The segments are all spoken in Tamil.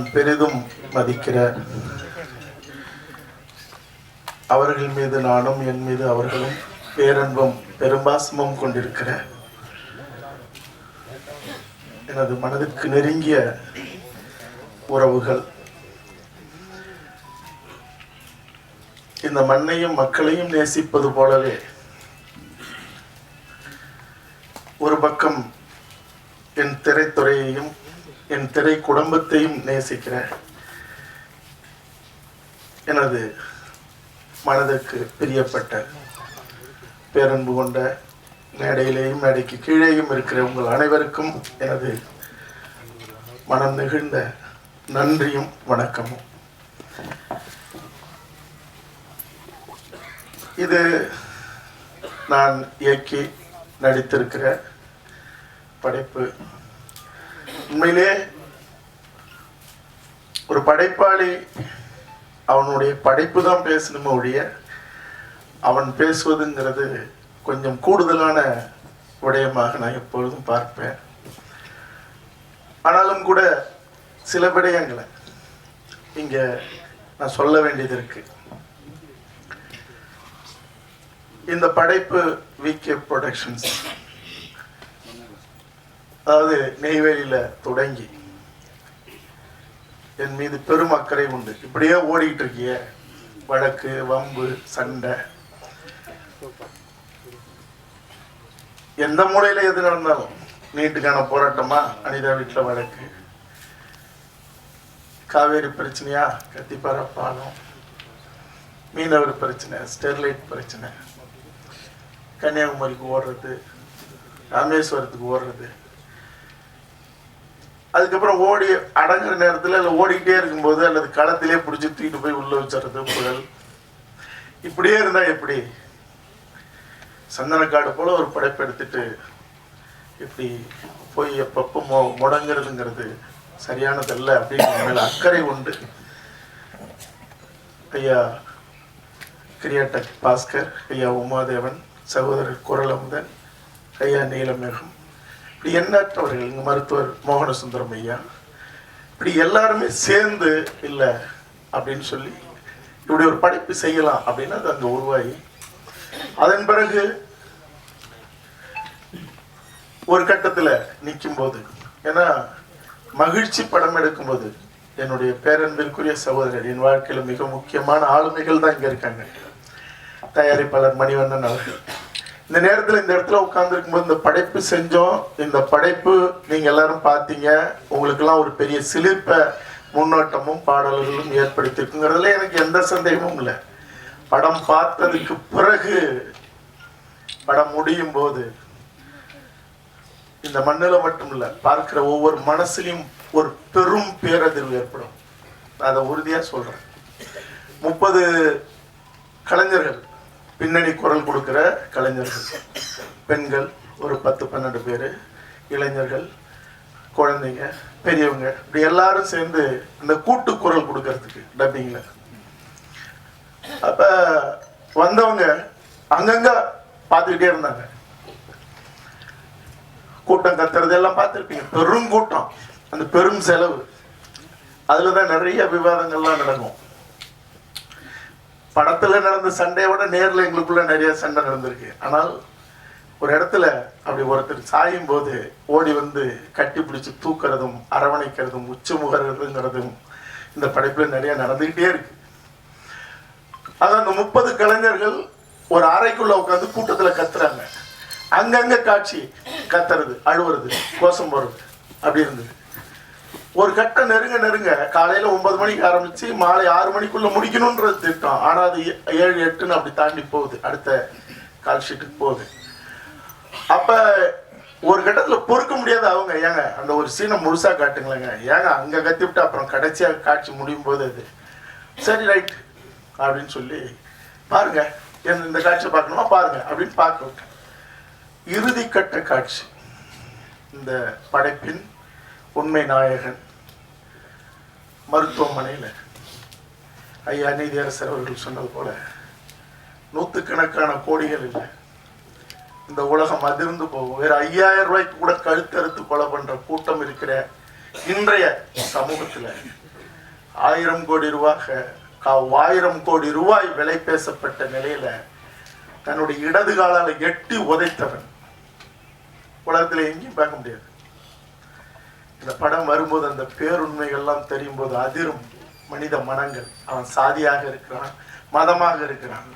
நான் பெரிதும் மதிக்கிற அவர்கள் மீது நானும் என் மீது அவர்களும் பேரன்பும் பெரும்பாசமும் கொண்டிருக்கிற எனது மனதுக்கு நெருங்கிய உறவுகள். இந்த மண்ணையும் மக்களையும் நேசிப்பது போலவே ஒரு பக்கம் என் திரைத்துறையையும் என் திரை குடும்பத்தையும் நேசிக்கிறேன் எனது மனதுக்கு பிரியப்பட்ட பேரன்பு கொண்ட மேடையிலேயும் மேடைக்கு கீழேயும் இருக்கிற உங்கள் அனைவருக்கும் எனது மனம் நெகிழ்ந்த நன்றியும் வணக்கமும். இது நான் இயக்கி நடித்திருக்கிற படைப்பு உண்மையிலே ஒரு படைப்பாளி அவனுடைய படைப்பு தான் பேசணுமே ஒழிய அவன் பேசுவதுங்கிறது கொஞ்சம் கூடுதலான விடயமாக நான் எப்பொழுதும் பார்ப்பேன். ஆனாலும் கூட சில விடயங்களை இங்க நான் சொல்ல வேண்டியது இருக்கு. இந்த படைப்பு விகே ப்ரொடக்ஷன்ஸ் அதாவது நெய்வேலியில் தொடங்கி என் மீது பெரும் அக்கறை உண்டு. இப்படியே ஓடிக்கிட்டு இருக்கிய. வழக்கு வம்பு சண்டை. எந்த மூலையில் எது நடந்தாலும் நீட்டுக்கான போராட்டமா? அனிதா வீட்டில் வழக்கு. காவேரி பிரச்சனையா? கத்திப்பாரா? பாலம். மீனவர் பிரச்சனை ஸ்டெர்லைட் பிரச்சனை. கன்னியாகுமரிக்கு ஓடுறது ராமேஸ்வரத்துக்கு ஓடுறது. அதுக்கப்புறம் ஓடி அடங்குற நேரத்தில் இல்லை ஓடிக்கிட்டே இருக்கும்போது அல்லது களத்திலே பிடிச்சி தூக்கிட்டு போய் உள்ளே வச்சிடுறது புகழ். இப்படியே இருந்தால் எப்படி? சந்தனக்காடு போல் ஒரு படைப்பு எடுத்துட்டு இப்படி போய் எப்பப்போ மொ முடங்குறதுங்கிறது சரியானதல்ல அப்படின்னு மேல அக்கறை உண்டு. ஐயா கிரியாட்டக் பாஸ்கர் ஐயா உமாதேவன் சகோதரர் குரலமுதன் ஐயா நீலமேகம் இப்படி எண்ணற்றவர்கள் இங்கே மருத்துவர் மோகன சுந்தரம் ஐயா இப்படி எல்லாருமே சேர்ந்து இல்லை அப்படின்னு சொல்லி இப்படி ஒரு படைப்பு செய்யலாம் அப்படின்னு அது அங்கே உருவாகி அதன் பிறகு ஒரு கட்டத்தில் நிற்கும் போது ஏன்னா மகிழ்ச்சி படம் எடுக்கும்போது என்னுடைய பேரன்பிற்குரிய சகோதரர் என் வாழ்க்கையில் மிக முக்கியமான ஆளுமைகள் தான் இங்கே இருக்காங்க. தயாரிப்பாளர் மணிவண்ணன் அவர்கள். இந்த நேரத்தில் இந்த இடத்துல உட்காந்துருக்கும்போது இந்த படைப்பு செஞ்சோம். இந்த படைப்பு நீங்கள் எல்லாரும் பார்த்தீங்க. உங்களுக்கெல்லாம் ஒரு பெரிய சிலிர்ப்ப முன்னோட்டமும் பாடல்களும் ஏற்படுத்தியிருக்குங்கிறதுல எனக்கு எந்த சந்தேகமும் இல்லை. படம் பார்த்ததுக்கு பிறகு படம் முடியும் போது இந்த மண்ணில் மட்டும் இல்லை பார்க்கிற ஒவ்வொரு மனசுலையும் ஒரு பெரும் பேரதிர்வு ஏற்படும். நான் அதை உறுதியாக சொல்கிறேன் முப்பது கலைஞர்கள் பின்னணி குரல் கொடுக்குற கலைஞர்கள். பெண்கள் ஒரு பத்து பன்னெண்டு பேர். இளைஞர்கள் குழந்தைங்க பெரியவங்க. இப்படி எல்லாரும் சேர்ந்து அந்த கூட்டு குரல் கொடுக்கறதுக்கு டப்பிங்கில் அப்போ வந்தவங்க அங்கங்கே பார்த்துக்கிட்டே இருந்தாங்க. கூட்டம் கத்துறது எல்லாம் பார்த்துருப்பீங்க. பெரும் கூட்டம். அந்த பெரும் செலவு. அதில் தான் நிறைய விவாதங்கள்லாம் நடக்கும். படத்துல நடந்த சண்டையோட நேரில் எங்களுக்குள்ள நிறைய சண்டை நடந்திருக்கு. ஆனால் ஒரு இடத்துல அப்படி ஒருத்தர் சாயும் போது ஓடி வந்து கட்டி பிடிச்சி தூக்குறதும் அரவணைக்கிறதும் உச்ச முகர்கிறதுங்கிறதும் இந்த படைப்பில் நிறைய நடந்துக்கிட்டே இருக்கு. அதான் அந்த முப்பது கலைஞர்கள் ஒரு அறைக்குள்ள உட்காந்து கூட்டத்தில் கத்துறாங்க. அங்கங்க காட்சி கத்துறது அழுவுறது கோஷம் போடுறது. அப்படி இருந்தது. ஒரு கட்டம் நெருங்க நெருங்க காலையில ஒன்பது மணிக்கு ஆரம்பிச்சு மாலை ஆறு மணிக்குள்ள முடிக்கணும்ன்றது திட்டம். ஆனா அது ஏ- ஏழு எட்டுன்னு அப்படி தாண்டி போகுது. அடுத்த கால் ஷீட்டுக்கு போகுது. அப்ப ஒரு கட்டத்துல பொறுக்க முடியாத அவங்க ஏங்க அந்த ஒரு சீனை முழுசா காட்டுங்களேங்க. ஏங்க அங்க கத்தி விட்டு அப்புறம் கடைசியா காட்சி முடியும் போது அது. சரி ரைட் அப்படின்னு சொல்லி பாருங்க என்ன இந்த காட்சியை பார்க்கணுமா? பாருங்க அப்படின்னு பார்க்க விட்டேன். இறுதி கட்ட காட்சி. இந்த படைப்பின் உண்மை நாயகன் மருத்துவமனையில். ஐயா நீதியரசர் அவர்கள் சொன்னது போல நூற்றுக்கணக்கான கோடிகள் இல்லை. இந்த உலகம் அதிர்ந்து போகும். வேற ஐயாயிரம் ரூபாய்க்கு கூட கழுத்தறுத்து கொலை பண்ற கூட்டம் இருக்கிற இன்றைய சமூகத்துல ஆயிரம் கோடி ரூபாய் ஆயிரம் கோடி ரூபாய் விலை பேசப்பட்ட நிலையில தன்னுடைய இடது காலால எட்டி உதைத்தவன். உலகத்துல எங்கேயும் பார்க்க முடியாது. இந்த படம் வரும்போது அந்த பேருண்மைகள்லாம் தெரியும் போது அதிரும் மனித மனங்கள். அவன் சாதியாக இருக்கிறான் மதமாக இருக்கிறான்.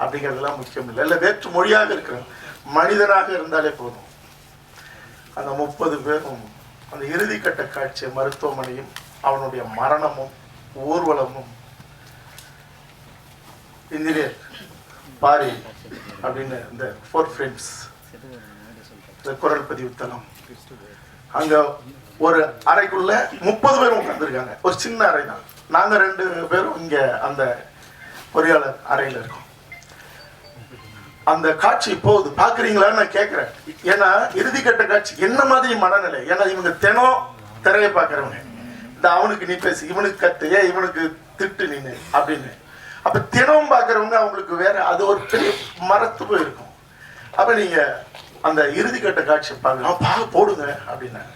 அப்படிங்கிறதெல்லாம் முக்கியம் இல்லை. இல்லை வேற்று மொழியாக இருக்கிறான். மனிதனாக இருந்தாலே போதும். அந்த முப்பது பேரும் அந்த இறுதிக்கட்ட காட்சி மருத்துவமனையும் அவனுடைய மரணமும் ஊர்வலமும் இன்ஜினியர் பாரி அப்படின்னு இந்த ஃபோர் ஃப்ரெண்ட்ஸ் இந்த குரல் பதிவு தளம். அங்க ஒரு அறைக்குள்ள முப்பது பேர் உட்காந்துருக்காங்க ஒரு சின்ன அறை தான். நாங்க ரெண்டு பேரும் இங்க அந்த பொறியாளர் அறையில இருக்கோம். அந்த காட்சி போகுது பாக்குறீங்களான்னு நான் கேட்கிறேன் ஏன்னா இறுதிக்கட்ட காட்சி என்ன மாதிரி மனநிலை? ஏன்னா இவங்க தினம் திரையை பார்க்கறவங்க. இந்த அவனுக்கு நீ பேசு இவனுக்கு கத்தையே இவனுக்கு திட்டு நீனு அப்படின்னு. அப்ப தினம் பாக்குறவங்க அவங்களுக்கு வேற அது ஒரு பெரிய மரத்து போயிருக்கும் அப்ப நீங்க அந்த இறுதிக்கட்ட காட்சி பாருங்க பா போடுங்க அப்படின்னாங்க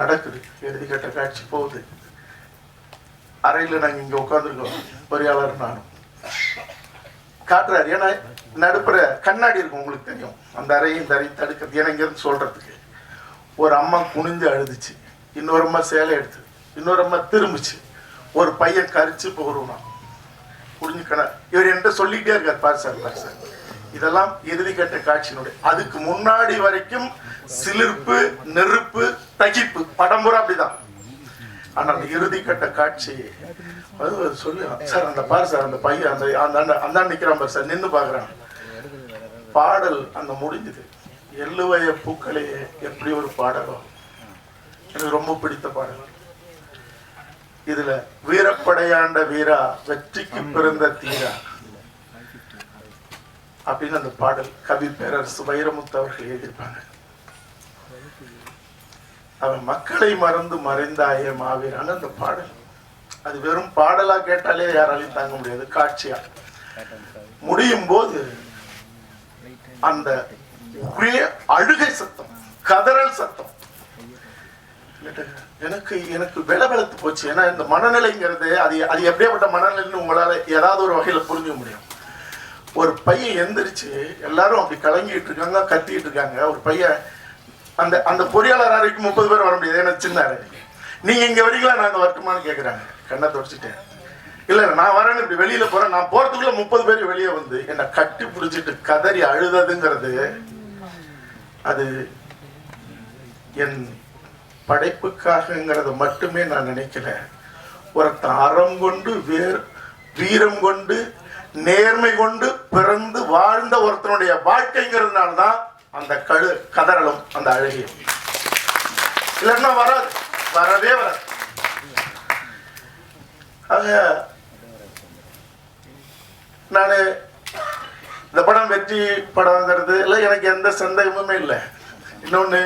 நடக்குது. இறுதிக்கட்ட காட்சி போகுது. அறையில நாங்க இங்கே உட்காந்துருக்கோம் பொறியாளர் நானும். காட்டுறாரு. ஏன்னா நடுப்புற கண்ணாடி இருக்கும் உங்களுக்கு தெரியும். அந்த அறையும் இந்த அறையும் தடுக்கிறது. ஏன்னா இங்கிருந்து சொல்றதுக்கு. ஒரு அம்மா குனிஞ்சு அழுதுச்சு. இன்னொரு அம்மா சேலை எடுத்து. இன்னொரு அம்மா திரும்பிச்சு. ஒரு பையன் கரிச்சு போகிறோம் குடிஞ்சு இவர் என்கிட்ட சொல்லிக்கிட்டே இருக்கார். பாரு சார் பாரு சார். இதெல்லாம் இறுதிக்கட்ட காட்சியினுடைய அதுக்கு முன்னாடி வரைக்கும் சிலிர்ப்பு நெருப்பு தகிப்பு. படம் பூரா அப்படிதான். ஆனால் அந்த இறுதிக்கட்ட காட்சி அது சொல்லி. சார் அந்த பாரு சார் அந்த பையன் அந்த அந்த அந்த நிற்கிறான் பாரு சார் நின்னு பார்க்குறான் பாடல் அந்த முடிஞ்சது. எள்ளுவய பூக்களே எப்படி ஒரு பாடலோ. எனக்கு ரொம்ப பிடித்த பாடல். இதுல வீரப்படையாண்ட வீரா வெற்றிக்கு பிறந்த தீரா. அப்படின்னு அந்த பாடல் கவி பேரரசு வைரமுத்து அவர்கள் எழுதியிருப்பாங்க. அவன் மக்களை மறந்து மறைந்தாயே மாவீரான அந்த பாடல். அது வெறும் பாடலா கேட்டாலே யாராலையும் தாங்க முடியாது காட்சியா. முடியும் போது அந்த ஒரே அழுகை சத்தம் கதறல் சத்தம். எனக்கு எனக்கு வில போச்சு. ஏன்னா இந்த மனநிலைங்கிறது அது அது எப்படியாப்பட்ட மனநிலைன்னு உங்களால ஏதாவது ஒரு வகையில புரிஞ்சுக்க முடியும். ஒரு பையன் எந்திரிச்சு எல்லாரும் அப்படி கலங்கிட்டு இருக்காங்க கத்திட்டு இருக்காங்க. ஒரு பையன் அந்த அந்த பொறியாளர் அறைக்கு முப்பது பேர் வர முடியாது ஏன்னா சின்ன அறை நீங்க இங்க வரீங்களா? அந்த வரட்டுமான்னு கேட்குறாங்க கண்ணை தொடச்சிட்டேன். இல்ல இல்ல, நான் வரேன்னு இப்படி வெளியில போறேன். நான் போறதுக்குள்ள முப்பது பேர் வெளியே வந்து என்னை கட்டி பிடிச்சிட்டு கதறி அழுததுங்கிறது அது என் படைப்புக்காகங்கிறத மட்டுமே நான் நினைக்கல. ஒருத்தன் அறம் கொண்டு வேர் வீரம் கொண்டு நேர்மை கொண்டு பிறந்து வாழ்ந்த ஒருத்தனுடைய வாழ்க்கைங்கிறதுனால தான் அந்த கழு கதறலும் அந்த அழகியும் இல்லைன்னா வராது. வரவே வராது. ஆக நான் இந்த படம் வெற்றி படம்ங்கிறது இல்லை எனக்கு எந்த சந்தேகமுமே இல்லை. இன்னொன்று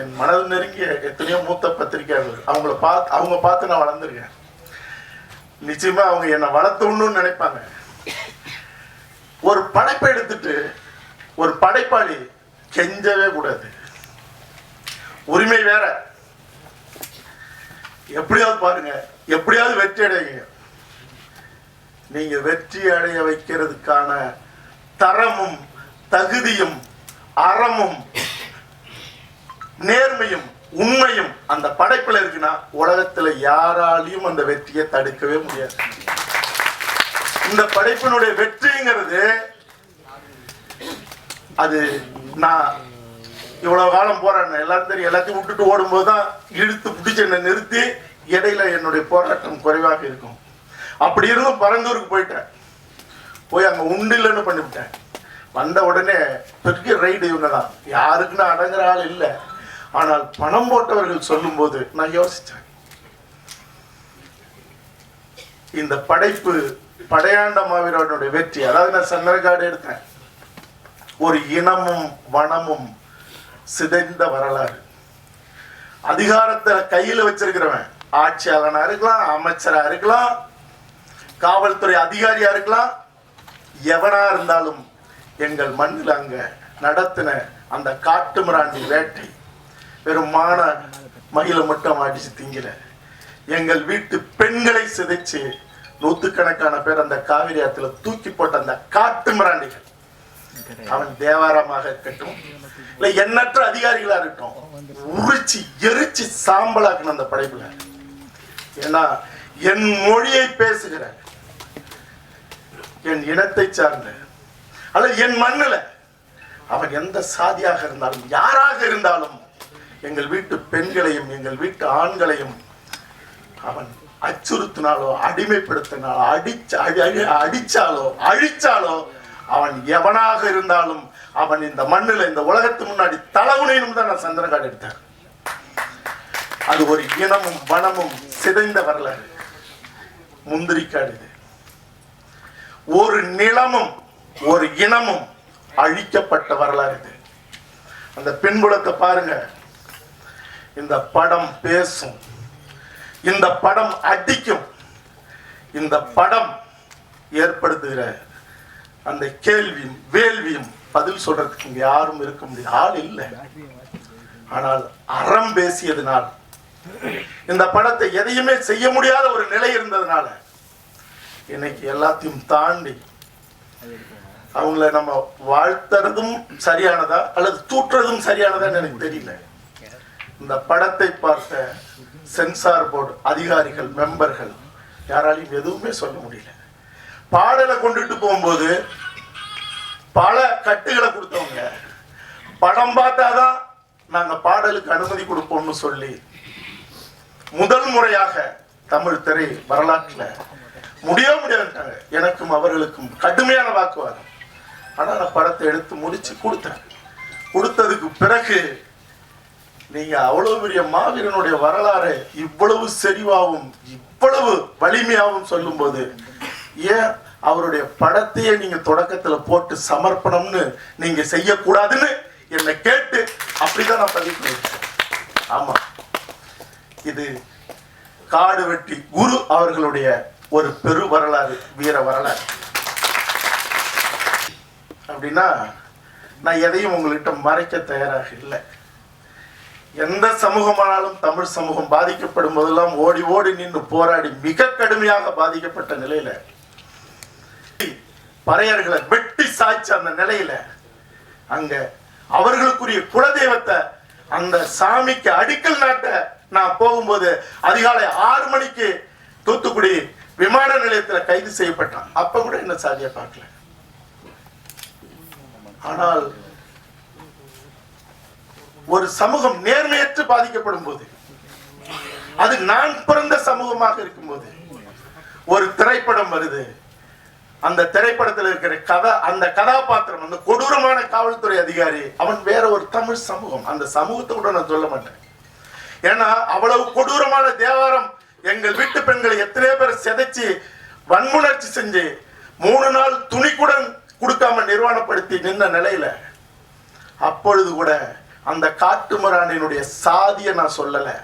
என் மனது நெருங்கிய எத்தனையோ மூத்த பத்திரிகையாளர்கள் அவங்கள பார்த்து அவங்க பார்த்து நான் வளர்ந்துருக்கேன். நிச்சயமாக அவங்க என்னை வளர்த்தணும்னு நினைப்பாங்க. ஒரு படைப்பை எடுத்துட்டு ஒரு படைப்பாளி கெஞ்சவே கூடாது. உரிமை வேற. எப்படியாவது பாருங்க எப்படியாவது வெற்றி அடையுங்க. நீங்க வெற்றி அடைய வைக்கிறதுக்கான தரமும் தகுதியும் அறமும் நேர்மையும் உண்மையும் அந்த படைப்பில் இருக்குன்னா உலகத்துல யாராலையும் அந்த வெற்றியை தடுக்கவே முடியாது. இந்த படைப்பினுடைய வெற்றிங்கிறது அது நான் இவ்வளவு காலம் போறேன் எல்லாரும் தெரியும் எல்லாத்தையும் விட்டுட்டு ஓடும்போது தான் இழுத்து பிடிச்சி என்னை நிறுத்தி இடையில என்னுடைய போராட்டம் குறைவாக இருக்கும். அப்படி இருந்தும் பரந்தூருக்கு போயிட்டேன். போய் அங்க உண்டில்லன்னு பண்ணிவிட்டேன். வந்த உடனே பெரிய ரைடு இவங்க தான் யாருக்குன்னு அடங்குற ஆள் இல்லை. ஆனால் பணம் போட்டவர்கள் சொல்லும்போது நான் யோசிச்சேன். இந்த படைப்பு படையாண்ட மாவீரனுடைய வெற்றி. அதாவது நான் சங்கரகாடு எடுத்தேன். ஒரு இனமும் வனமும் சிதைந்த வரலாறு. அதிகாரத்தை கையில வச்சிருக்கிறவன் ஆட்சியாளனா இருக்கலாம் அமைச்சரா இருக்கலாம் காவல்துறை அதிகாரியா இருக்கலாம் எவனா இருந்தாலும் எங்கள் மண்ணில் அங்க நடத்தின அந்த காட்டு மிராண்டி வேட்டை வெறும் மான மயில மட்டும் அடிச்சு திங்கல. எங்கள் வீட்டு பெண்களை சிதைச்சு நூத்துக்கணக்கான பேர் அந்த காவிரி ஆத்துல தூக்கி போட்ட அந்த காட்டு மிராண்டிகள். அவன் தேவாரமாக இருக்கட்டும் இல்ல எண்ணற்ற அதிகாரிகளா இருக்கட்டும் உரிச்சு எரிச்சு சாம்பலாக்கணும் அந்த படைப்புல. ஏன்னா என் மொழியை பேசுகிற என் இனத்தை சார்ந்த அல்லது என் மண்ணுல அவன் எந்த சாதியாக இருந்தாலும் யாராக இருந்தாலும் எங்கள் வீட்டு பெண்களையும் எங்கள் வீட்டு ஆண்களையும் அவன் அச்சுறுத்தினாலோ அடிமைப்படுத்தினாலோ அடிச்ச அடிச்சாலோ அழிச்சாலோ அவன் எவனாக இருந்தாலும் அவன் இந்த மண்ணுல இந்த உலகத்து முன்னாடி தலகுனையும் தான் நான் சந்திரகாடு எடுத்தேன். அது ஒரு இனமும் வனமும் சிதைந்த வரலாறு. முந்திரிக்காடு இது. ஒரு நிலமும் ஒரு இனமும் அழிக்கப்பட்ட வரலாறு இது. அந்த பின்புலத்தை பாருங்க. இந்த படம் பேசும். இந்த படம் அடிக்கும். இந்த படம் ஏற்படுத்துகிற அந்த கேள்வியும் வேள்வியும் பதில் சொல்றதுக்கு இங்க யாரும் இருக்க முடியாது. ஆள் இல்லை. ஆனால் அறம் பேசியதுனால் இந்த படத்தை எதையுமே செய்ய முடியாத ஒரு நிலை இருந்ததுனால இன்னைக்கு எல்லாத்தையும் தாண்டி அவங்கள நம்ம வாழ்த்துறதும் சரியானதா அல்லது தூற்றுறதும் சரியானதான்னு எனக்கு தெரியல. இந்த படத்தை பார்த்த சென்சார் போர்டு அதிகாரிகள் மெம்பர்கள் யாராலையும் எதுவுமே சொல்ல முடியல. பாடலை கொண்டுட்டு போகும்போது பல கட்டுகளை கொடுத்தவங்க. படம் பார்த்தாதான் நாங்க பாடலுக்கு அனுமதி கொடுப்போம்னு சொல்லி முதல் முறையாக தமிழ் திரை வரலாற்றுல முடிய முடியாதுட்டாங்க எனக்கும் அவர்களுக்கும் கடுமையான வாக்குவாதம். ஆனா நான் படத்தை எடுத்து முடிச்சு கொடுத்தேன் கொடுத்ததுக்கு பிறகு நீங்க அவ்வளவு பெரிய மாவீரனுடைய வரலாறு இவ்வளவு செறிவாகவும் இவ்வளவு வலிமையாகவும் சொல்லும்போது ஏன் அவருடைய படத்தையே நீங்க தொடக்கத்துல போட்டு சமர்ப்பணம்னு நீங்க செய்யக்கூடாதுன்னு என்னை கேட்டு அப்படிதான் நான் பதிவு பண்ணியிருக்கேன். ஆமா. இது காடு வெட்டி குரு அவர்களுடைய ஒரு பெரு வரலாறு வீர வரலாறு. அப்படின்னா நான் எதையும் உங்கள்கிட்ட மறைக்க தயாராக இல்லை. எந்த சமூகமானாலும் தமிழ் சமூகம் பாதிக்கப்படும் போதெல்லாம் ஓடி ஓடி நின்று போராடி மிக கடுமையாக பாதிக்கப்பட்ட நிலையில பறையர்களை வெட்டி சாய்ச்ச அந்த நிலையில அங்க அவர்களுக்குரிய குலதெய்வத்தை அந்த சாமிக்கு அடிக்கல் நாட்ட நான் போகும்போது அதிகாலை ஆறு மணிக்கு தூத்துக்குடி விமான நிலையத்துல கைது செய்யப்பட்டான். அப்ப கூட என்ன சாதியை பார்க்கல. ஆனால் ஒரு சமூகம் நேர்மையற்று பாதிக்கப்படும் போது அது நான் பிறந்த சமூகமாக இருக்கும்போது ஒரு திரைப்படம் வருது. அந்த திரைப்படத்தில் இருக்கிற கதா அந்த கதாபாத்திரம் அந்த கொடூரமான காவல்துறை அதிகாரி அவன் வேற ஒரு தமிழ் சமூகம். அந்த சமூகத்தை கூட நான் சொல்ல மாட்டேன். ஏன்னா அவ்வளவு கொடூரமான தேவாரம் எங்கள் வீட்டு பெண்களை எத்தனையோ பேர் சிதைச்சு வன்முணர்ச்சி செஞ்சு மூணு நாள் துணி கூட கொடுக்காம நிர்வாணப்படுத்தி நின்ற நிலையில அப்பொழுது கூட அந்த காட்டுமிராண்டினுடைய சாதியை நான் சொல்லலை.